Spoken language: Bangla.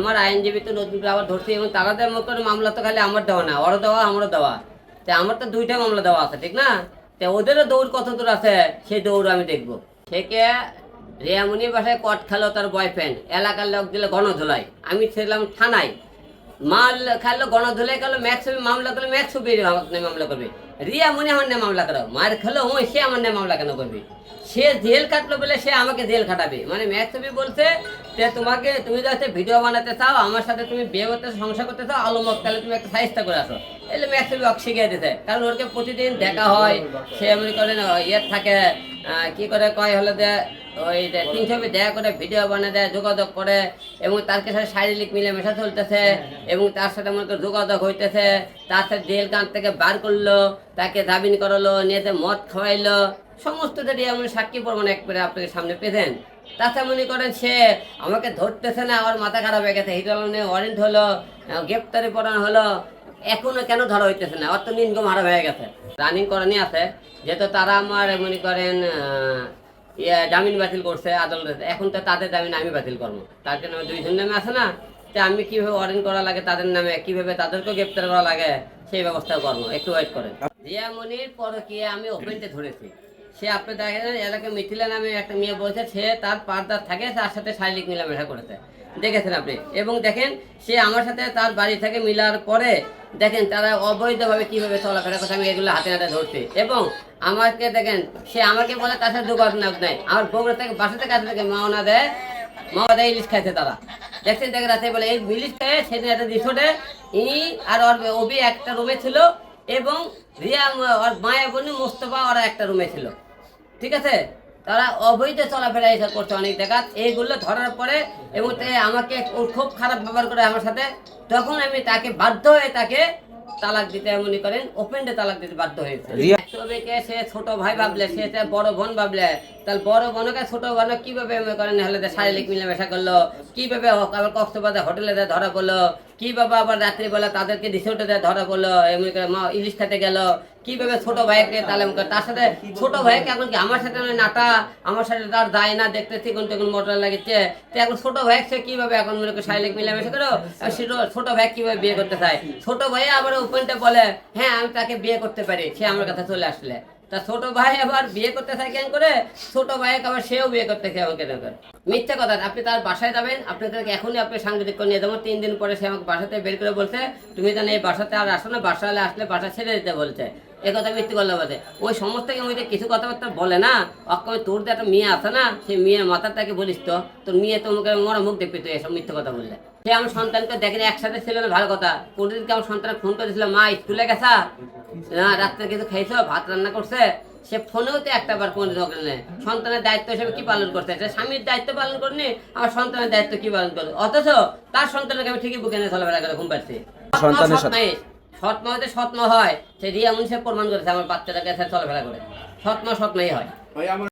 আমার আইনজীবী তো নতুন আবার ধরছে এবং তাদের মতো মামলা তো খালি আমার দেওয়া না, ওরও দেওয়া, আমারও দেওয়া। তা আমার তো দুইটা মামলা দেওয়া আছে, ঠিক না? তা ওদেরও দৌড় কত দূর আছে সেই দৌড় আমি দেখব। থেকে রিয়ামণি বাসায় কট খেলো তার বয়ফ্রেন্ড এলাকার লোক দিলে গণধোলাই আমি ছিলাম থানায় ম্যাক্স মামলা ম্যাক্স নিয়ে মামলা করবে। রিয়া মনে আমার মামলা মার খেলো সে আমার মামলা কেন করবে? সে জেল কাটলো বলে সে আমাকে জেল খাটাবে। মানে ম্যাক্সবি বলছে যে তোমাকে তুমি যাতে ভিডিও বানাতে চাও আমার সাথে তুমি বিয়ে করতে সংসার করতে চাও আলমক তাহলে তুমি একটা সাইজটা করে আসো। এলে ম্যাক্সবি অক শিখিয়ে দিতে কারণ ওরকে প্রতিদিন দেখা হয় সে এমনি করে না, ইয়ে থাকে কি করে কয় হলো যে, ওই তিন ছবি দেখা করে, ভিডিও বানিয়ে দেয়, যোগাযোগ করে, এবং তার সাথে শারীরিক মিলেমিশা চলতেছে, এবং তার সাথে মনে করো যোগাযোগ হইতেছে, তার সাথে জেল কান থেকে বার করল, তাকে দাবিন করালো, নিয়ে মদ খাওয়াইলো সমস্ত যদি এমন সাক্ষী প্রমাণ একবারে আপনাদের সামনে পেতেন তাছাড়া মনে করেন সে আমাকে ধরতেছে না আমার মাথা খারাপ হয়ে গেছে হিটাল ওয়ারেন্ট হলো গ্রেপ্তারি পড়ানো হলো এখনও কেন ধরা হইতেছে না? অত ইনকাম হারা হয়ে গেছে। রানিং করানি আছে, যেহেতু তারা আমার, মনে করেন জামিন বাতিল করছে, আদালতে। এখন তো তাদের জামিন আমি বাতিল করব। তার জন্য দুইজন নামে আছে না, তো আমি কীভাবে ওয়ারেন্ট করা লাগে তাদের নামে? কীভাবে তাদেরকেও গ্রেপ্তার করা লাগে? সেই ব্যবস্থা করব। একটু ওয়েট করেন। রিয়া মনির পরকীয়া আমি ওপেনতে ধরেছি। সে আপনি দেখেন এলাকায় মিথিলা নামে একটা মেয়ে বলছে, সে তার পার্দার থাকে, তার সাথে শারীরিক মেলামেশা করেছে। দেখেছেন আপনি? এবং দেখেন, সে আমার সাথে তার বাড়ি থেকে মিলার পরে দেখেন তারা অবৈধভাবে কীভাবে চলাফেরা করছে, আমি এগুলো হাতে হাতে ধরছি। এবং আমাকে দেখেন, সে আমাকে বলে, তার সাথে যোগাযোগ নাই। আমার বগুড়া থেকে, বাসা থেকে থেকে মাওনা দেয় মাওয়া দেয় ইলিশ খাইছে তারা। দেখছেন, দেখে রাতে বলে, এই ইলিশ খেয়ে সেদিন একটা রিসোর্টে ই আর ওর ওবি একটা রুমে ছিল এবং রিয়া ওর মায়া বোনি মোস্তফা ওরা একটা রুমে ছিল। ঠিক আছে? তারা অবৈধ চলাফেরা এসব করছে অনেক জায়গা এইগুলো ধরার পরে এবং আমাকে খুব খারাপ ব্যবহার করে আমার সাথে তখন আমি তাকে বাধ্য হয়ে তাকে তালাক দিতে মনে করেন ওপেনডে তালাক দিতে বাধ্য হয়েছে। ছবিকে সে ছোট ভাই ভাবলে সে বড় বোন ভাবলে তার বড় বোনকে ছোট বোন কীভাবে মনে করেন? হলে শারীরিক মিলামেশা করল কীভাবে আবার কক্সবাজার হোটেলে ধরা পড়ল কীভাবে আবার রাত্রিবেলা তাদেরকে রিসোর্টে ধরা পড়ল, এমনি করে মা ইলিশ খেতে গেল, কীভাবে ছোট ভাইকে করে তার সাথে ছোট ভাইকে এখন কি আমার সাথে নাটা, আমার সাথে তার যায় না, দেখতে চিকন টিকন মোটর লাগছে তো এখন ছোট ভাই সে কীভাবে এখন মনে করে শারীরিক মিলামেশা করো? আর ছোট ভাই কীভাবে বিয়ে করতে চায়? ছোট ভাই আবার ওপেনটা বলে হ্যাঁ আমি তাকে বিয়ে করতে পারি। সে আমার কাছে চলে আসলে। তা ছোট ভাই আবার বিয়ে করতে চায় কেন করে? ছোট ভাইকে আবার সেও বিয়ে করতে চায় কেন করে মিথ্যা কথা, আপনি তার বাসায় যাবেন আপনাদেরকে এখনই আপনি সাংবাদিক করে নিয়ে যাব তিন দিন পরে সে আমাকে বাসাতে বের করে বলছে, তুমি যেন এই বাসাতে আর আসো না বাসা আসলে বাসা ছেড়ে দিতে বলছে। এ কথা মিথ্যে করলে বলছে ওই সমস্ত মধ্যে কিছু কথাবার্তা বলে না অক্ষমে তোর যে একটা মেয়ে আছে না সেই মেয়ের মাথাটাকে বলিস তো তোর মেয়ে তোমাকে মরা মুখ দেখবি তুই এসব মিথ্যে কথা বললে। সে আমার সন্তানকে দেখেন একসাথে ছিল না ভালো কথা। কোনদিন আমার সন্তান ফোন করেছিল মা স্কুলে গেছা? না রাত্রে কিছু খাইছো ভাত রান্না করছে? সে ফোনেও তো একটা বার কোনো দরকার নেই সন্তানের দায়িত্ব হিসেবে কি পালন করতে সে স্বামীর দায়িত্ব পালন করেনি আমার সন্তানের দায়িত্ব কি পালন করবে? অথচ তার সন্তানকে আমি ঠিকই বুকে নিয়ে চলাফেরা করে ঘুম পাচ্ছি সন্তানের সাথে- সৎমা হতে সৎমা হয়, সে এমন সে প্রমাণ করেছে, আমার বাচ্চাটাকে চলাফেরা করে। সৎমা সৎমাই হয়।